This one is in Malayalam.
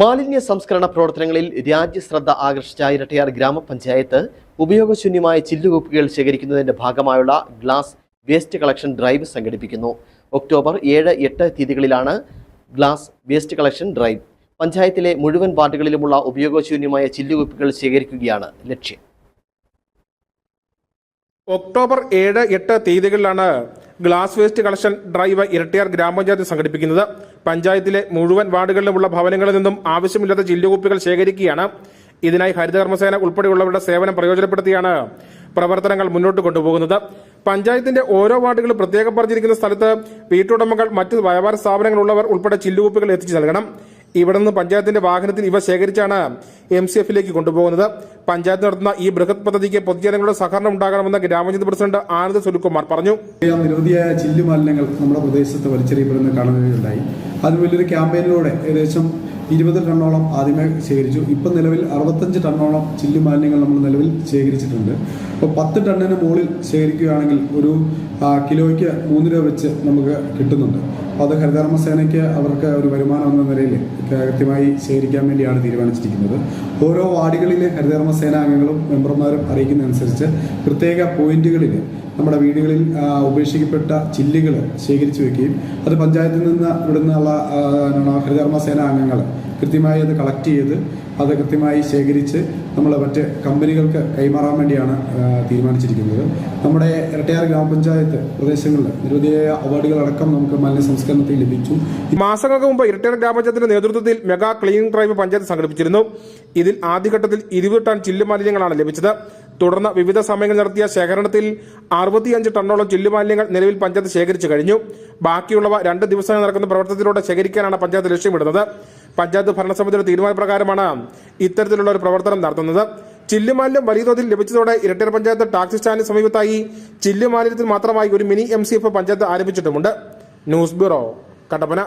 മാലിന്യ സംസ്കരണ പ്രവർത്തനങ്ങളിൽ രാജ്യശ്രദ്ധ ആകർഷിച്ച ഇരട്ടയാർ ഗ്രാമപഞ്ചായത്ത് ഉപയോഗശൂന്യമായ ചില്ലുകുപ്പികൾ ശേഖരിക്കുന്നതിന്റെ ഭാഗമായുള്ള ഗ്ലാസ് വേസ്റ്റ് കളക്ഷൻ ഡ്രൈവ് സംഘടിപ്പിക്കുന്നു. ഒക്ടോബർ ഏഴ് എട്ട് തീയതികളിലാണ് ഗ്ലാസ് വേസ്റ്റ് കളക്ഷൻ ഡ്രൈവ്. പഞ്ചായത്തിലെ മുഴുവൻ വാർഡുകളിലുമുള്ള ഉപയോഗശൂന്യമായ ചില്ലുകുപ്പികൾ ശേഖരിക്കുകയാണ് ലക്ഷ്യം. ഒക്ടോബർ ഏഴ് എട്ട് തീയതികളിലാണ് glass waste collection drive Erattayar ഗ്രാമപഞ്ചായത്ത് സംഘടിപ്പിക്കുന്നത്. പഞ്ചായത്തിലെ മുഴുവൻ വാർഡുകളിലുമുള്ള ഭവനങ്ങളിൽ നിന്നും ആവശ്യമില്ലാത്ത ചില്ലുകുപ്പികൾ ശേഖരിക്കുകയാണ്. ഇതിനായി ഹരിതകർമ്മസേന ഉൾപ്പെടെയുള്ളവരുടെ സേവനം പ്രയോജനപ്പെടുത്തിയാണ് പ്രവർത്തനങ്ങൾ മുന്നോട്ട് കൊണ്ടുപോകുന്നത്. പഞ്ചായത്തിന്റെ ഓരോ വാർഡുകളും പ്രത്യേകം പറഞ്ഞിരിക്കുന്ന സ്ഥലത്ത് വീട്ടുടമകൾ മറ്റ് വ്യാപാര സ്ഥാപനങ്ങളുള്ളവർ ഉൾപ്പെടെ ചില്ലുകുപ്പികൾ എത്തിച്ചു നൽകണം. ഇവിടെ നിന്ന് പഞ്ചായത്തിന്റെ വാഹനത്തിൽ ഇവ ശേഖരിച്ചാണ് എം സി എഫിലേക്ക് കൊണ്ടുപോകുന്നത്. പഞ്ചായത്ത് നടത്തുന്ന ഈ ബൃഹത് പദ്ധതിക്ക് പൊതുജനങ്ങളുടെ സഹകരണം ഉണ്ടാകണമെന്ന് ഗ്രാമപഞ്ചായത്ത് പ്രസിഡന്റ് ആനന്ദ് സുനിൽകുമാർ പറഞ്ഞു. നിരവധിയായ ചില്ലു മാലിന്യങ്ങൾ നമ്മുടെ പ്രദേശത്ത് വലിച്ചെറിയപ്പെടുന്ന കാണുകയുണ്ടായി അത് വലിയൊരു ക്യാമ്പയിനിലൂടെ ഏകദേശം ഇരുപത് ടണ്ണോളം ആദ്യമേ ശേഖരിച്ചു. ഇപ്പം നിലവിൽ അറുപത്തഞ്ച് ടണ്ണോളം ചില്ലു മാലിന്യങ്ങൾ നമ്മൾ നിലവിൽ ശേഖരിച്ചിട്ടുണ്ട്. അപ്പോൾ പത്ത് ടണ്ണിന് മുകളിൽ ശേഖരിക്കുകയാണെങ്കിൽ ഒരു കിലോയ്ക്ക് മൂന്ന് രൂപ വെച്ച് നമുക്ക് കിട്ടുന്നുണ്ട്. അപ്പോൾ അത് ഹരിതകർമ്മ സേനയ്ക്ക് അവർക്ക് ഒരു വരുമാനം എന്ന നിലയിൽ കൃത്യമായി ശേഖരിക്കാൻ വേണ്ടിയാണ് തീരുമാനിച്ചിരിക്കുന്നത്. ഓരോ വാർഡുകളിലെ ഹരിതകർമ്മ സേനാ അംഗങ്ങളും മെമ്പർമാരും അറിയിക്കുന്നതനുസരിച്ച് പ്രത്യേക പോയിന്റുകളിൽ നമ്മുടെ വീടുകളിൽ ഉപേക്ഷിക്കപ്പെട്ട ചില്ലുകൾ ശേഖരിച്ചു വെക്കുകയും അത് പഞ്ചായത്തിൽ നിന്ന് ഇവിടുന്നുള്ള ആ, ഹരിതകർമ്മ സേനാ അംഗങ്ങൾ കൃത്യമായി അത് കളക്ട് ചെയ്ത് അത് കൃത്യമായി ശേഖരിച്ച് നമ്മൾ മറ്റ് കമ്പനികൾക്ക് കൈമാറാൻ വേണ്ടിയാണ് തീരുമാനിച്ചിരിക്കുന്നത്. നമ്മുടെ ഇരട്ടയാർ ഗ്രാമപഞ്ചായത്ത് പ്രദേശങ്ങളിൽ നിരവധിയായ അവാർഡുകളടക്കം നമുക്ക് മാലിന്യ സംസ്കരണത്തിൽ ലഭിച്ചു. മാസങ്ങൾക്ക് മുമ്പ് ഇരട്ടയാർ ഗ്രാമപഞ്ചായത്തിന്റെ നേതൃത്വത്തിൽ മെഗാ ക്ലീനിംഗ് ഡ്രൈവ് പഞ്ചായത്ത് സംഘടിപ്പിച്ചിരുന്നു. ഇതിൽ ആദ്യഘട്ടത്തിൽ ഇരുപത് ടൺ ചില്ലു മാലിന്യങ്ങളാണ് ലഭിച്ചത്. തുടർന്ന് വിവിധ സമയങ്ങളിൽ നടത്തിയ ശേഖരണത്തിൽ അറുപത്തിയഞ്ച് ടണ്ണോളം ചില്ലുമാലിന്യങ്ങൾ നിലവിൽ പഞ്ചായത്ത് ശേഖരിച്ചു കഴിഞ്ഞു. ബാക്കിയുള്ളവ രണ്ട് ദിവസങ്ങൾ നടക്കുന്ന പ്രവർത്തനത്തിലൂടെ ശേഖരിക്കാനാണ് പഞ്ചായത്ത് ലക്ഷ്യമിടുന്നത്. പഞ്ചായത്ത് ഭരണസമിതിയുടെ തീരുമാനപ്രകാരമാണ് ഇത്തരത്തിലുള്ള ഒരു പ്രവർത്തനം നടത്തുന്നത്. ചില്ലുമാലിന്യം വലിയ തോതിൽ ലഭിച്ചതോടെ ഇരട്ടയാർ പഞ്ചായത്ത് ടാക്സി സ്റ്റാൻഡിന് സമീപത്തായി ചില്ലുമാലിന്യത്തിൽ മാത്രമായി ഒരു mini M panchayat ആരംഭിച്ചിട്ടുമുണ്ട്. News bureau Kattappana.